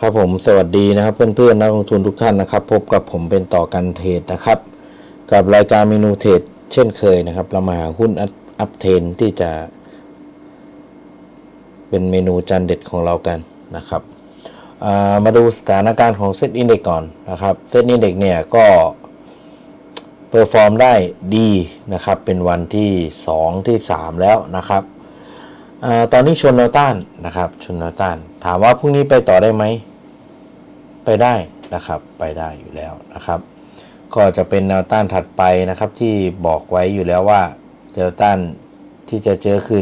ครับผมสวัสดีนะครับเพื่อนๆนักลงทุนทุกท่านนะครับ พบกับผมเป็นต่อกันเทรดนะครับ กับรายการเมนูเทรดเช่นเคยนะครับ เรามาหาหุ้นอัพเทนที่จะ เป็นเมนูจานเด็ดของเรากันนะครับามาดูสถานการณ์ของเซตอินเด็กก่อนนะครับเซตอินเด็กเนี่ยก็เปอร์ฟอร์มได้ดีนะครับ เป็นวันที่ 2 ที่ 3 แล้วนะครับ อตอนนี้ชนแนวต้านนะครับ ชนแนวต้าน ถามว่าพรุ่งนี้ไปต่อได้ไหม ไปได้นะครับ ไปได้อยู่แล้วนะครับ ก็จะเป็นแนวต้านถัดไปนะครับ ที่บอกไว้อยู่แล้วว่าแนวต้านที่จะเจอคือ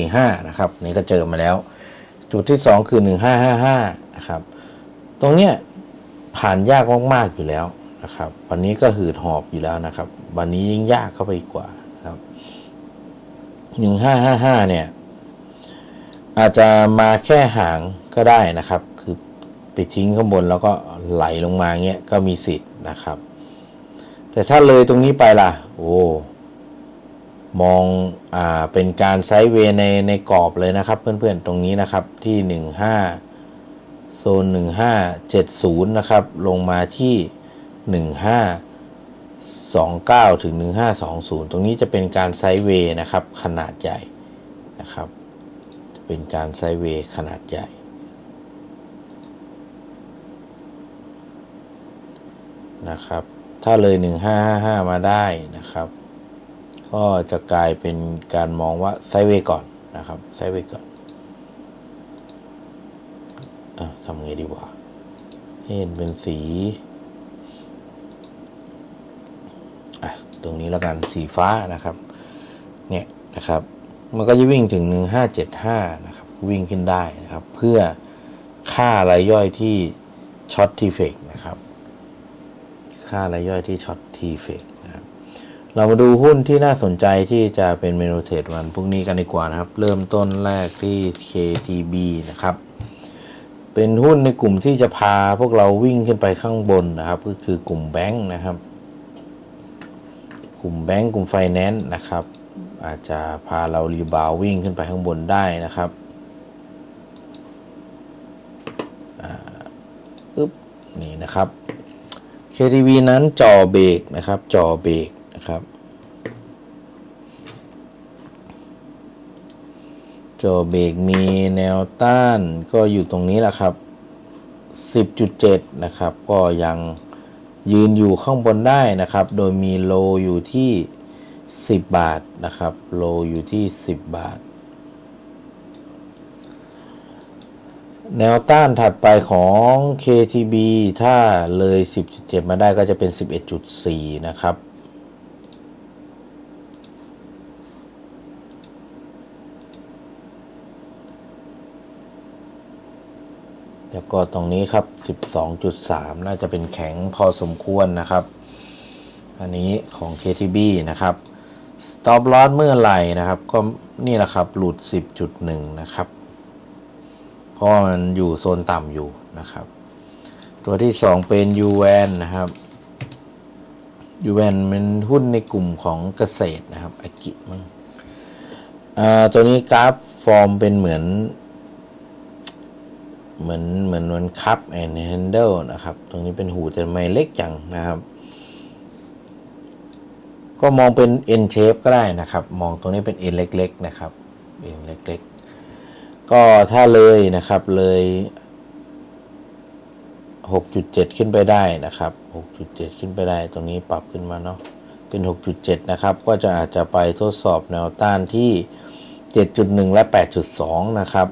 1545 นะครับ นี่ก็เจอมาแล้ว จุดที่ 2 คือ 1555 นะครับ ตรงเนี้ยผ่านยากมากๆอยู่แล้วนะครับ วันนี้ก็หืดหอบอยู่แล้วนะครับ วันนี้ยิ่งยากเข้าไปอีกกว่านะครับ 1555 เนี่ย อาจจะมาแค่หางก็ได้นะครับ คือไปทิ้งข้างบนแล้วก็ไหลลงมาเงี้ยก็มีสิทธิ์นะครับ แต่ถ้าเลยตรงนี้ไปล่ะ โอ้มองอ่าเป็นการไซด์เวย์ในในกรอบเลยนะครับ เพื่อนๆตรงนี้นะครับที่ 15 โซน 1570 นะครับ ลงมาที่ 1529 ถึง 1520 ตรงนี้จะเป็นการไซด์เวย์นะครับ ขนาดใหญ่นะครับ เป็นการไซเวย์ขนาดใหญ่ นะครับ ถ้าเลย 1555 มาได้นะครับ ก็จะกลายเป็นการมองว่าไซเวย์ก่อนนะครับไซเวย์ก่อนอทำไงดีวะให้เห็นเป็นสีตรงนี้แล้วกันสีฟ้านะครับ เนี่ยนะครับ มันก็จะวิ่งถึง 1575 นะครับ วิ่งขึ้นได้นะครับ เพื่อค่ารายย่อยที่ช็อตทีเฟกนะครับ ค่ารายย่อยที่ช็อตทีเฟกนะครับเรามาดูหุ้นที่น่าสนใจที่จะเป็นเมนูเทรดวันพรุ่งนี้กันดีกว่านะครับ เริ่มต้นแรกที่ KTB นะครับ เป็นหุ้นในกลุ่มที่จะพาพวกเราวิ่งขึ้นไปข้างบนนะครับ ก็คือกลุ่มแบงค์นะครับ กลุ่มแบงก์กลุ่มไฟแนนซ์นะครับ อาจจะพาเรารีบาววิ่งขึ้นไปข้างบนได้นะครับอ่าอึ๊บนี่นะครับ KTV นั้นจอเบรกนะครับ จอเบรกนะครับ จอเบรกมีแนวต้านก็อยู่ตรงนี้แหละครับ 10.7 นะครับ ก็ยังยืนอยู่ข้างบนได้นะครับ โดยมีโลอยู่ที่ 10 บาทนะครับ โลอยู่ที่ 10 บาท แนวต้านถัดไปของ KTB ถ้าเลย 10.7 มาได้ก็จะเป็น 11.4 นะครับแล้วก็ตรงนี้ครับ 12.3 น่าจะเป็นแข็งพอสมควรนะครับ อันนี้ของ KTB นะครับ stop loss เมื่อไหร่นะครับ ก็นี่แหละครับหลุด 10.1 นะครับ เพราะมันอยู่โซนต่ำอยู่นะครับ ตัวที่ 2 เป็น UN นะครับ UN เป็นหุ้นในกลุ่มของเกษตรนะครับอากิมั้งอ่าตัวนี้กราฟฟอร์มเป็นเหมือน เหมือนเหมือนเหมือนคัพแอนด์แฮนเดิลนะครับ ตรงนี้เป็นหูแต่ไม่เล็กจังนะครับ ก็มองเป็น N shape ก็ได้นะครับ มองตรงนี้เป็น N เล็กๆนะครับ N เล็กๆ ก็ถ้าเลยนะครับเลย 6.7 ขึ้นไปได้นะครับ 6.7 ขึ้นไปได้ ตรงนี้ปรับขึ้นมาเนาะ เป็น 6.7 นะครับ ก็จะอาจจะไปทดสอบแนวต้านที่ 7.1 และ 8.2 นะครับ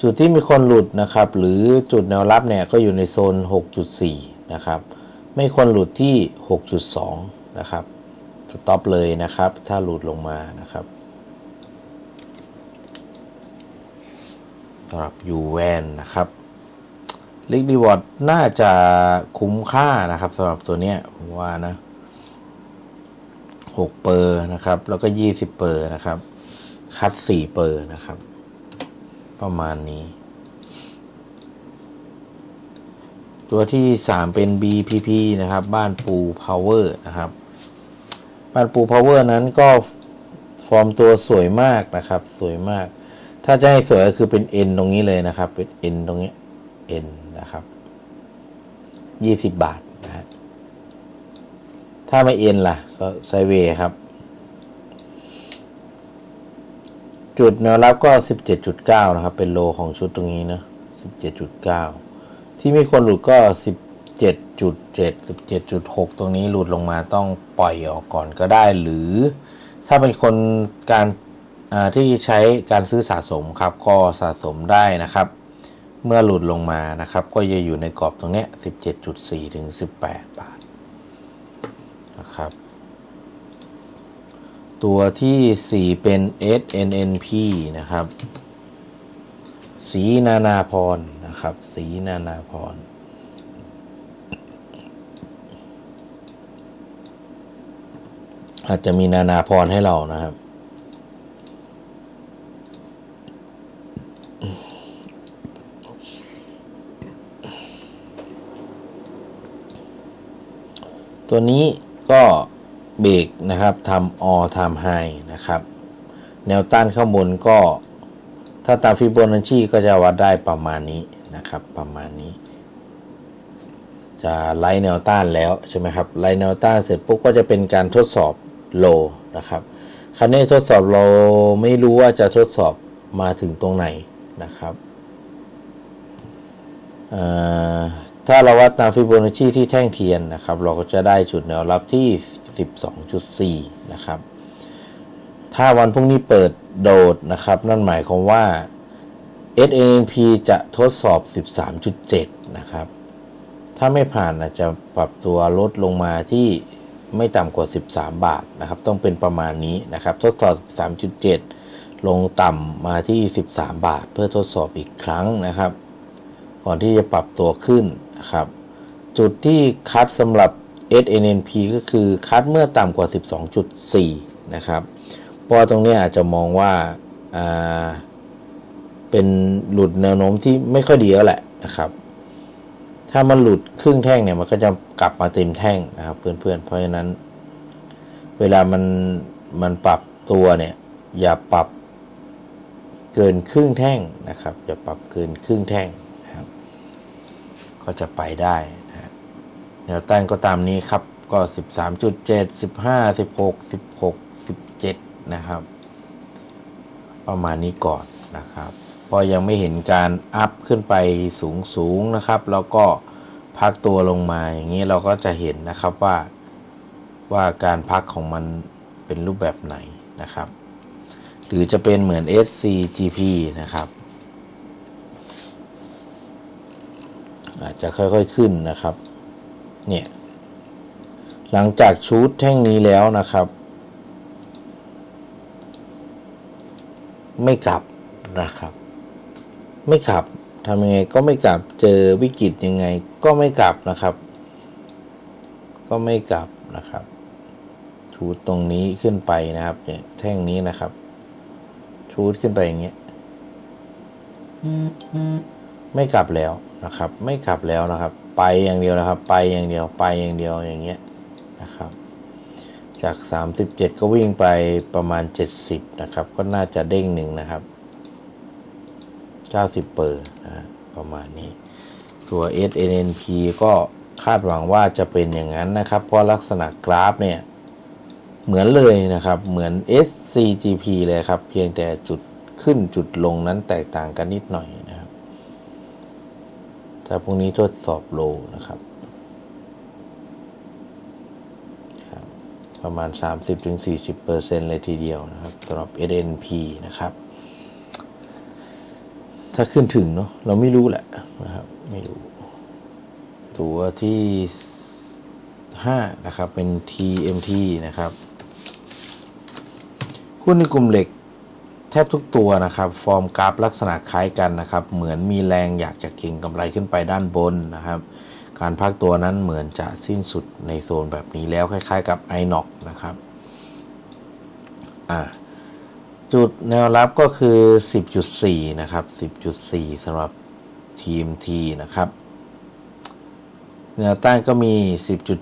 จุดที่มีคนหลุดนะครับ หรือจุดแนวรับเนี่ยก็อยู่ในโซน 6.4 นะครับ ไม่ควรหลุดที่ 6.2 นะครับ สต็อปเลยนะครับ ถ้าหลุดลงมานะครับสำหรับยูแวนนะครับลิกดีวอร์ดน่าจะคุ้มค่านะครับสำหรับตัวเนี้ยผมว่านะ6เปอร์นะครับ แล้วก็20เปอร์นะครับ คัด4เปอร์นะครับ ประมาณนี้ ตัวที่3เป็น BPP นะครับ บ้านปูพาวเวอร์นะครับ บ้านปูพาวเวอร์นั้นก็ฟอร์มตัวสวยมากนะครับ สวยมาก ถ้าจะให้สวยก็คือเป็น N ตรงนี้เลยนะครับ เป็น N ตรงนี้ N นะครับยี่สิบบาทนะฮะถ้าไม่เอ็นล่ะ ก็ไซเวครับ จุดแนวรับก็17.9นะครับ เป็นโลของชุดตรงนี้นะ17.9ที่มีคนหลุดก็ 17.7 17.6 ตรงนี้หลุดลงมาต้องปล่อยออกก่อนก็ได้ หรือถ้าเป็นคนการที่ใช้การซื้อสะสมครับ ก็สะสมได้นะครับ เมื่อหลุดลงมานะครับ ก็จะอยู่ในกรอบตรงนี้ 17.4 ถึง 18 บาทนะครับ ตัวที่ 4 เป็น SNNP นะครับ สีนานาพรนะครับ สีนานาพร อาจจะมีนานาพรให้เรานะครับ ตัวนี้ก็เบรกนะครับทำ all time high นะครับ แนวต้านข้างบนก็ ถ้าตามฟิโบนัชชีก็จะวัดได้ประมาณนี้นะครับ ประมาณนี้ จะไล่แนวต้านแล้วใช่ไหมครับไล่แนวต้านเสร็จปุ๊บก็จะเป็นการทดสอบ โลนะครับครั้นี้ทดสอบเราไม่รู้ว่าจะทดสอบมาถึงตรงไหนนะครับเอ่อถ้าเราวัดตามฟิโบนัชชีที่แท่งเทียนนะครับ เราก็จะได้จุดแนวรับที่ 12.4 นะครับ ถ้าวันพรุ่งนี้เปิดโดดนะครับ นั่นหมายความว่า SNP จะทดสอบ 13.7 นะครับ ถ้าไม่ผ่านอาจจะปรับตัวลดลงมาที่ ไม่ต่ำกว่า 13 บาทนะครับ ต้องเป็นประมาณนี้นะครับ ทดสอบ 13.7 ลงต่ำมาที่ 13 บาท เพื่อทดสอบอีกครั้งนะครับ ก่อนที่จะปรับตัวขึ้นนะครับ จุดที่คัดสำหรับ SNNP ก็คือคัดเมื่อต่ำกว่า 12.4 นะครับเพราะตรงนี้อาจจะมองว่าอ่าเป็นหลุดแนวโน้มที่ไม่ค่อยดีแล้วแหละนะครับ ถ้ามันหลุดครึ่งแท่งเนี่ยมันก็จะกลับมาเต็มแท่งนะครับ เพื่อนๆ เพราะฉะนั้น เวลามันมันปรับตัวเนี่ย อย่าปรับเกินครึ่งแท่งนะครับ อย่าปรับเกินครึ่งแท่งนะครับ ก็จะไปได้นะแนวต้านก็ตามนี้ครับก็ 13.7 15 16 16 17 นะครับ ประมาณนี้ก่อนนะครับ พราะยังไม่เห็นการอัพขึ้นไปสูงสูงนะครับ แล้วก็พักตัวลงมาอย่างนี้เราก็จะเห็นนะครับว่าว่าการพักของมันเป็นรูปแบบไหนนะครับ หรือจะเป็นเหมือน SCGP นะครับ อาจจะค่อยๆขึ้นนะครับ เนี่ย หลังจากชูดแท่งนี้แล้วนะครับ ไม่กลับนะครับ ไม่กลับทำยังไงก็ไม่กลับเจอวิกฤตยังไง ก็ไม่กลับนะครับ ก็ไม่กลับนะครับชูดตรงนี้ขึ้นไปนะครับ เนี่ยแท่งนี้นะครับ ชูดขึ้นไปอย่างเงี้ยไม่กลับแล้วนะครับ ไม่กลับแล้วนะครับ ไปอย่างเดียวนะครับ ไปอย่างเดียวไปอย่างเดียวอย่างเงี้ยนะครับ จาก 37 ก็วิ่งไปประมาณ 70 นะครับ ก็น่าจะเด้งหนึ่งนะครับ 90เปอร์นะประมาณนี้ ตัว SNNP ก็คาดหวังว่าจะเป็นอย่างนั้นนะครับ เพราะลักษณะกราฟเนี่ยเหมือนเลยนะครับ เหมือน SCGP เลยครับ เพียงแต่จุดขึ้นจุดลงนั้นแตกต่างกันนิดหน่อยนะครับถ้าพรุ่งนี้ทดสอบโลนะครับประมาณ 30-40%เลยทีเดียวนะครับสำหรับ SNP นะครับ ถ้าขึ้นถึงเนาะเราไม่รู้แหละนะครับ ไม่รู้ ตัวที่5นะครับ เป็น TMT นะครับหุ้นในกลุ่มเหล็กแทบทุกตัวนะครับ ฟอร์มกราฟลักษณะคล้ายกันนะครับ เหมือนมีแรงอยากจะเก็งกำไรขึ้นไปด้านบนนะครับ การพักตัวนั้นเหมือนจะสิ้นสุดในโซนแบบนี้แล้วคล้าย ๆ กับ i n o x นะครับ อ่า จุดแนวรับก็คือ 10.4 นะครับ 10.4สำหรับ TMT นะครับ แนวต้านก็มี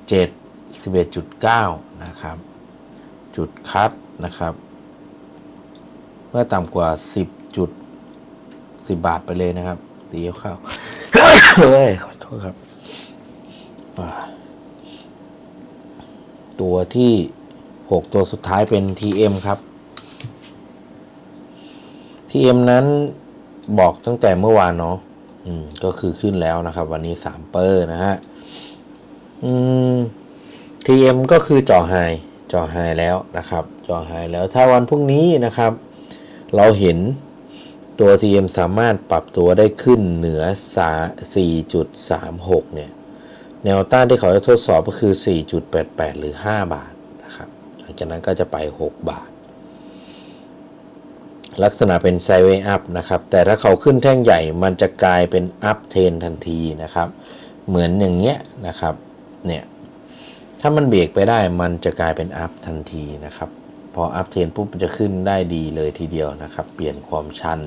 10.7 11.9 นะครับ จุดคัดนะครับ เมื่อต่ำกว่า 10 จุด 10 บาทไปเลยนะครับ ตีเข้าเฮ้ยขอโทษครับ ตัวที่หกตัวสุดท้ายเป็น TM ครับ TM นั้นบอกตั้งแต่เมื่อวานเนาะอืมก็คือขึ้นแล้วนะครับ วันนี้สามเปอร์นะฮะอืม TM ก็คือจ่อไฮจ่อไฮแล้วนะครับจ่อไฮแล้วถ้าวันพรุ่งนี้นะครับ เราเห็นตัว TM สามารถปรับตัวได้ขึ้นเหนือ 4.36 เนี่ย แนวต้านที่เขาจะทดสอบก็คือ 4.88 หรือ 5 บาทนะครับ หลังจากนั้นก็จะไป 6 บาท ลักษณะเป็นไซเวอัพนะครับ แต่ถ้าเขาขึ้นแท่งใหญ่มันจะกลายเป็นอัพเทนทันทีนะครับ เหมือนอย่างเงี้ยนะครับ เนี่ย ถ้ามันเบรกไปได้มันจะกลายเป็นอัพทันทีนะครับ พออัพเทนปุ๊บจะขึ้นได้ดีเลยทีเดียวนะครับ เปลี่ยนความชัน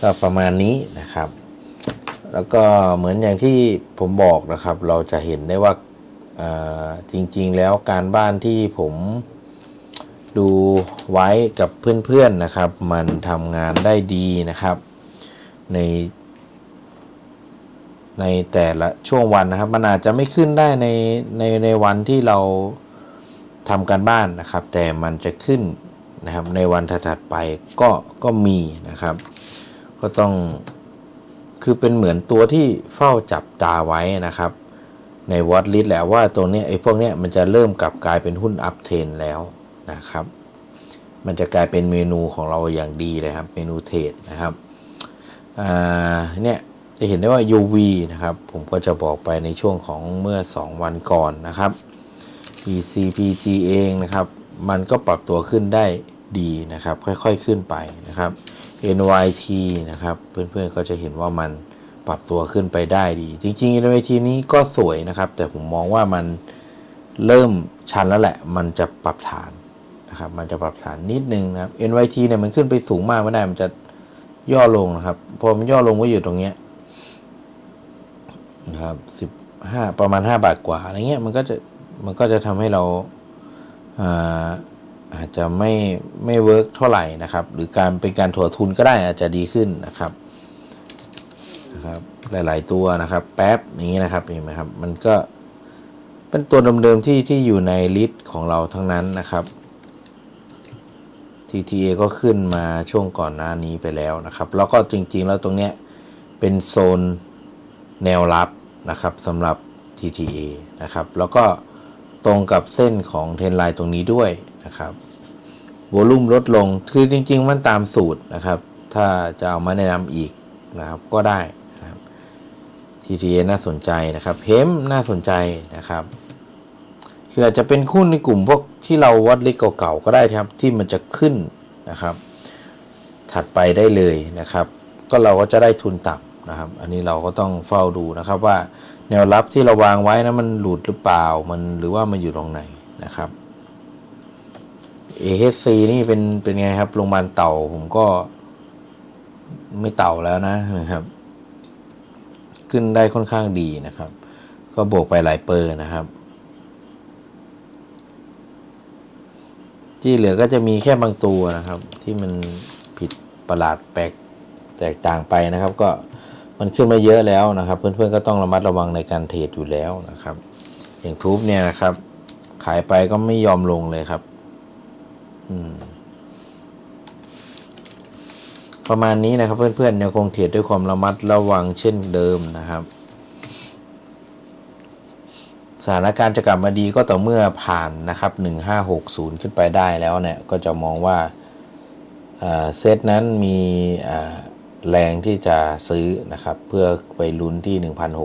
ก็ประมาณนี้นะครับ แล้วก็เหมือนอย่างที่ผมบอกนะครับ เราจะเห็นได้ว่าจริงๆแล้วการบ้านที่ผม ดูไว้กับเพื่อนๆนะครับ มันทำงานได้ดีนะครับ ใน ในแต่ละช่วงวันนะครับ มันอาจจะไม่ขึ้นได้ในในในวันที่เราทำการบ้านนะครับ แต่มันจะขึ้นนะครับ ในวันถัดๆไปก็ก็มีนะครับ ก็ต้องคือเป็นเหมือนตัวที่เฝ้าจับตาไว้นะครับ ในวอตลิสแหละว่าตัวนี้ไอ้พวกเนี้ยมันจะเริ่มกลับกลายเป็นหุ้นอัพเทนแล้ว นะครับ มันจะกลายเป็นเมนูของเราอย่างดีเลยครับ เมนูเทรดนะครับเนี่ยจะเห็นได้ว่า UV นะครับ ผมก็จะบอกไปในช่วงของเมื่อ 2 วันก่อนนะครับ PCPG เองนะครับ มันก็ปรับตัวขึ้นได้ดีนะครับ ค่อยๆขึ้นไปนะครับ NYT นะครับ เพื่อนๆก็จะเห็นว่ามันปรับตัวขึ้นไปได้ดี จริงๆ NYT นี้ก็สวยนะครับ แต่ผมมองว่ามันเริ่มชันแล้วแหละ มันจะปรับฐาน นะครับ มันจะปรับฐานนิดนึงนะครับ NYT เนี่ยมันขึ้นไปสูงมากไม่ได้มันจะย่อลงนะครับ พอมันย่อลงก็อยู่ตรงเนี้ยนะครับสิบห้าประมาณห้าบาทกว่าอะไรเงี้ยมันก็จะมันก็จะทำให้เราอาอาจจะไม่ไม่เวิร์กเท่าไหร่นะครับ หรือการเป็นการถั่วทุนก็ได้อาจจะดีขึ้นนะครับนะครับหลาย ๆ ตัวนะครับ แป๊บอย่างนี้นะครับเห็นไหมครับ มันก็เป็นตัวเดิมๆที่ที่อยู่ในลิสต์ของเราทั้งนั้นนะครับ TTA ก็ขึ้นมาช่วงก่อนหน้านี้ไปแล้วนะครับ แล้วก็จริงๆ แล้วตรงเนี้ยเป็นโซนแนวรับนะครับสำหรับ TTA นะครับ แล้วก็ตรงกับเส้นของเทนไลน์ตรงนี้ด้วยนะครับโวลุ่มลดลง คือจริง ๆ มันตามสูตรนะครับ ถ้าจะเอามาแนะนำอีกนะครับ ก็ได้นะครับ TTA น่าสนใจนะครับ เพมน่าสนใจนะครับ คืออาจจะเป็นหุ้นในกลุ่มพวกที่เราวัดเลิกเก่าๆก็ได้ครับ ที่มันจะขึ้นนะครับ ถัดไปได้เลยนะครับ ก็เราก็จะได้ทุนต่ำนะครับ อันนี้เราก็ต้องเฝ้าดูนะครับว่าแนวรับที่เราวางไว้นะมันหลุดหรือเปล่ามันหรือว่ามันอยู่ตรงไหนนะครับ AHC นี่เป็นเป็นไงครับโรงพยาบาลเต่าผมก็ไม่เต่าแล้วนะนะครับ ขึ้นได้ค่อนข้างดีนะครับ ก็บวกไปหลายเปอร์นะครับ ที่เหลือก็จะมีแค่บางตัวนะครับ ที่มันผิดประหลาดแปลกแตกต่างไปนะครับ ก็มันขึ้นมาเยอะแล้วนะครับ เพื่อนๆก็ต้องระมัดระวังในการเทรดอยู่แล้วนะครับ อย่างทูบเนี่ยนะครับ ขายไปก็ไม่ยอมลงเลยครับ อืมประมาณนี้นะครับเพื่อนๆยังคงเทรดด้วยความระมัดระวังเช่นเดิมนะครับ สถานการณ์จะกลับมาดีก็ต่อเมื่อผ่านนะครับ1560 ขึ้นไปได้แล้วเนี่ยก็จะมองว่าเซตนั้นมีแรงที่จะซื้อนะครับ เพื่อไปลุ้นที่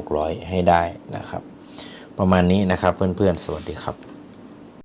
1,600 ให้ได้นะครับ ประมาณนี้นะครับเพื่อนๆ สวัสดีครับ